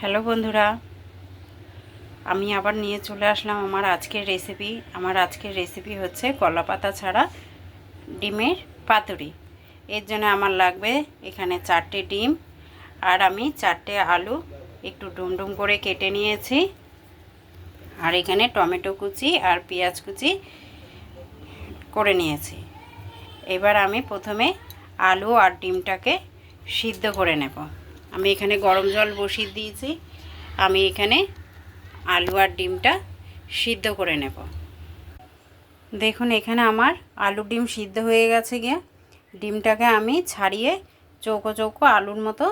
Hello বন্ধুরা, আমি আবার নিয়ে চলে আসলাম আমার আজকের রেসিপি আমার আজকের রেসিপি হচ্ছে কলা পাতা ছাড়া ডিমের পাতুরি। এর জন্য আমার লাগবে এখানে চারটে ডিম আর আমি চারটে আলু। একটু ডুমডুম করে কেটে নিয়েছি। আর এখানে টমেটো কুচি আর পেঁয়াজ কুচি করে নিয়েছি। এবার আমি প্রথমে আলু আর ডিমটাকে সিদ্ধ করে নেব। আমি এখানে গরম জল বসিয়ে দিয়েছি। আমি এখানে আলু আর ডিমটা সিদ্ধ করে নেব। দেখুন, এখানে আমার আলু ডিম সিদ্ধ হয়ে গেছে গিয়ে। ডিমটাকে আমি ছাড়িয়ে চৌকো চৌকো আলুর মতো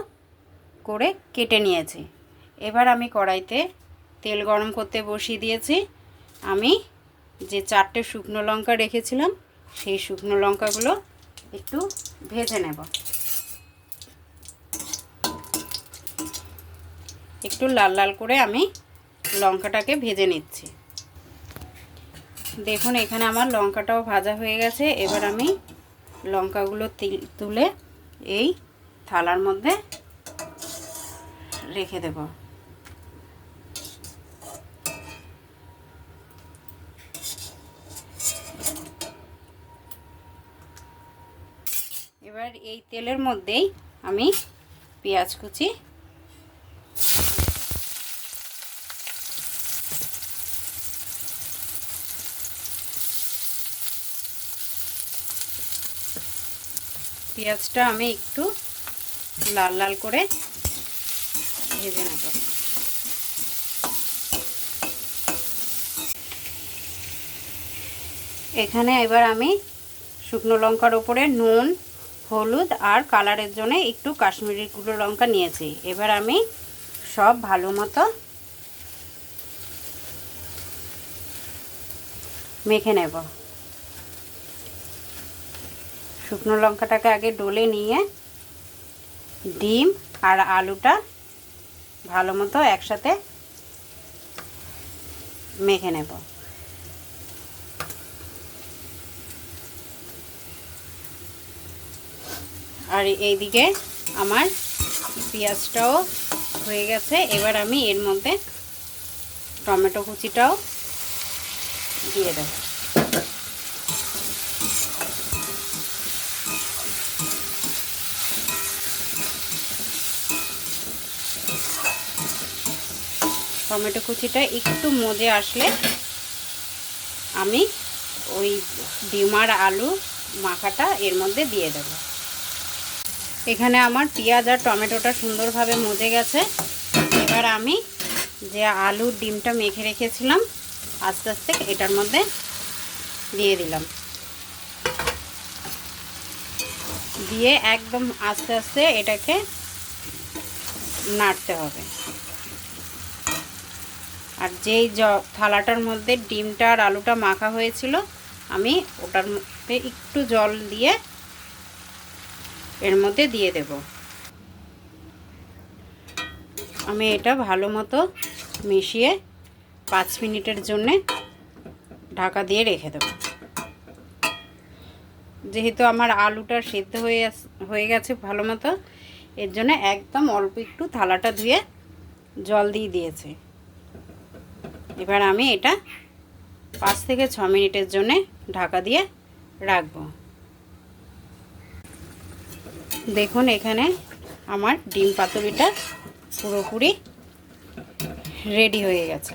করে কেটে নিয়েছি। এবার আমি কড়াইতে তেল গরম করতে বসিয়ে দিয়েছি। আমি যে চারটে শুকনো লঙ্কা রেখেছিলাম, সেই শুকনো লঙ্কাগুলো একটু ভেজে নেব। একটু লাল লাল করে আমি লঙ্কাটাকে ভেজে নিচ্ছি। দেখুন, এখানে আমার লঙ্কাটাও ভাজা হয়ে গেছে। এবার আমি লঙ্কাগুলো তুলে এই থালার মধ্যে রেখে দেব। এবার এই তেলের মধ্যেই আমি পেঁয়াজ কুচি পেঁয়াজটা আমি একটু লাল লাল করে ভেজে নেব। এখানে এবার আমি শুকনো লঙ্কার ওপরে নুন, হলুদ আর কালারের জন্য একটু কাশ্মীরি গুঁড়ো লঙ্কা নিয়েছি। এবার আমি সব ভালো মতো মেখে নেব। শুকনো লঙ্কাটাকে আগে ডলে নিয়ে ডিম আর আলুটা ভালো মতো একসাথে মেখে নেব। আর এইদিকে আমার পেঁয়াজটাও হয়ে গেছে। এবার আমি এর মধ্যে টমেটো কুচিটাও দিয়ে দেবো। টমেটো কুচিটা একটু মজে আসলে আমি ওই ডিমার আলু মাখাটা এর মধ্যে দিয়ে দেব। এখানে আমার পেঁয়াজ আর টমেটোটা সুন্দরভাবে মজে গেছে। এবার আমি যে আলুর ডিমটা মেখে রেখেছিলাম, আস্তে আস্তে এটার মধ্যে দিয়ে দিলাম। দিয়ে একদম আস্তে আস্তে এটাকে নাড়তে হবে। আর যেই জ, থালাটার মধ্যে ডিমটা আর আলুটা মাখা হয়েছিল, আমি ওটার মধ্যে একটু জল দিয়ে এর মধ্যে দিয়ে দেব। আমি এটা ভালো মতো মিশিয়ে পাঁচ মিনিটের জন্যে ঢাকা দিয়ে রেখে দেব। যেহেতু আমার আলুটা সেদ্ধ হয়ে হয়ে গেছে ভালো মতো, এর জন্য একদম অল্প একটু থালাটা ধুয়ে জল দিয়ে দিয়েছে। এবার আমি এটা পাঁচ থেকে ছ মিনিটের জন্য ঢাকা দিয়ে রাখব। দেখুন এখানে আমার ডিম পাতুরিটা পুরোপুরি রেডি হয়ে গেছে।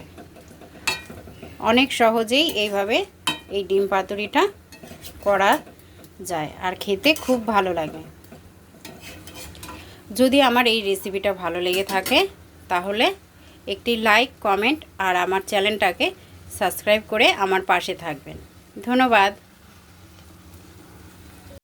অনেক সহজেই এইভাবে এই ডিম পাতুরিটা করা যায় আর খেতে খুব ভালো লাগে। যদি আমার এই রেসিপিটা ভালো লেগে থাকে, তাহলে একটি লাইক কমেন্ট আর আমার চ্যানেলটাকে সাবস্ক্রাইব করে আমার পাশে থাকবেন। ধন্যবাদ।